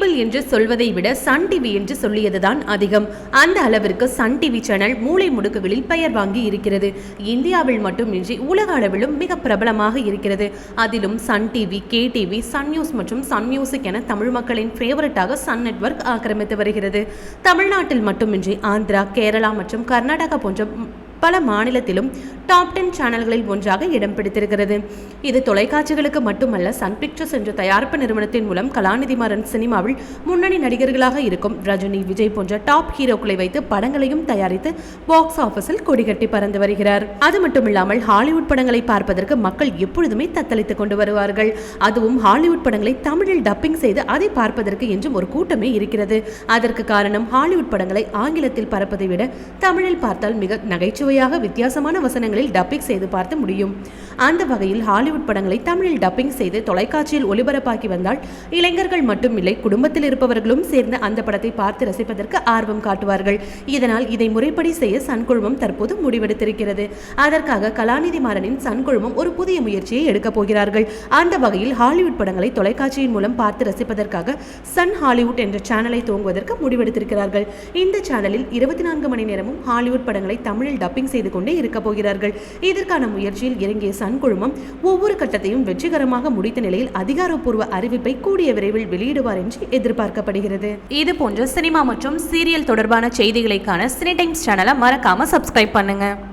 Cable என்று சொல்வதை விட சன் டிவி என்று சொல்லியதுதான் அதிகம். அந்த அளவிற்கு சன் டிவி சேனல் மூளை முடுக்குகளில் பெயர் வாங்கி இருக்கிறது. இந்தியாவில் மட்டுமின்றி உலக அளவிலும் மிக பிரபலமாக இருக்கிறது. அதிலும் Sun TV K TV Sun News மற்றும் சன் மியூசிக் என தமிழ் மக்களின் ஃபேவரட்டாக சன் நெட்வொர்க் ஆக்கிரமித்து வருகிறது. தமிழ்நாட்டில் மட்டுமின்றி ஆந்திரா கேரளா மற்றும் கர்நாடகா போன்ற பல மாநிலத்திலும் டாப் டென் சேனல்களில் ஒன்றாக இடம் பிடித்திருக்கிறது. இது தொலைக்காட்சிகளுக்கு மட்டுமல்ல சன் பிக்சர்ஸ் என்ற தயாரிப்பு நிறுவனத்தின் மூலம் கலாநிதி மாறன் சினிமாவில் முன்னணி நடிகர்களாக இருக்கும் ரஜினி விஜய் போன்ற டாப் ஹீரோக்களை வைத்து படங்களையும் தயாரித்து பாக்ஸ் ஆபீஸில் கொடிகட்டி பறந்து வருகிறார். அது மட்டுமில்லாமல் ஹாலிவுட் படங்களை பார்ப்பதற்கு மக்கள் எப்பொழுதுமே தத்தளித்துக் கொண்டு வருவார்கள். அதுவும் ஹாலிவுட் படங்களை தமிழில் டப்பிங் செய்து அதை பார்ப்பதற்கு என்றும் ஒரு கூட்டமே இருக்கிறது. அதற்கு காரணம் ஹாலிவுட் படங்களை ஆங்கிலத்தில் பரப்பதை விட தமிழில் பார்த்தால் மிக நகைச்சுவை நகைச்சுவையாக வித்தியாசமான வசனங்களில் டப்பிங் செய்து பார்த்து முடியும். அந்த வகையில் ஹாலிவுட் படங்களை தமிழில் டப்பிங் செய்து தொலைக்காட்சியில் ஒளிபரப்பாக்கி வந்தால் இளைஞர்கள் மட்டுமில்லை குடும்பத்தில் இருப்பவர்களும் சேர்ந்து அந்த படத்தை பார்த்து ரசிப்பதற்கு ஆர்வம் காட்டுவார்கள். இதனால் இதை முறைப்படி செய்ய சன் குழுமம் தற்போது முடிவெடுத்திருக்கிறது. அதற்காக கலாநிதி மாறனின் சன் குழுமம் ஒரு புதிய முயற்சியை எடுக்கப் போகிறார்கள். அந்த வகையில் ஹாலிவுட் படங்களை தொலைக்காட்சியின் மூலம் பார்த்து ரசிப்பதற்காக சன் ஹாலிவுட் என்ற சேனலை துவங்குவதற்கு முடிவெடுத்திருக்கிறார்கள். இந்த சேனலில் இருபத்தி நான்கு மணி நேரமும் ஹாலிவுட் படங்களை தமிழில் டப்பிங் செய்து கொண்டே இருக்க போகிறார்கள். இதற்கான முயற்சியில் இறங்கிய சன் குழுமம் ஒவ்வொரு கட்டத்தையும் வெற்றிகரமாக முடித்த நிலையில் அதிகாரப்பூர்வ அறிவிப்பை கூடிய விரைவில் வெளியிடுவார் என்று எதிர்பார்க்கப்படுகிறது. இது போன்ற சினிமா மற்றும் சீரியல் தொடர்பான செய்திகளைக்கான சினி டைம்ஸ் சேனலை மறக்காம சப்ஸ்கிரைப் பண்ணுங்க.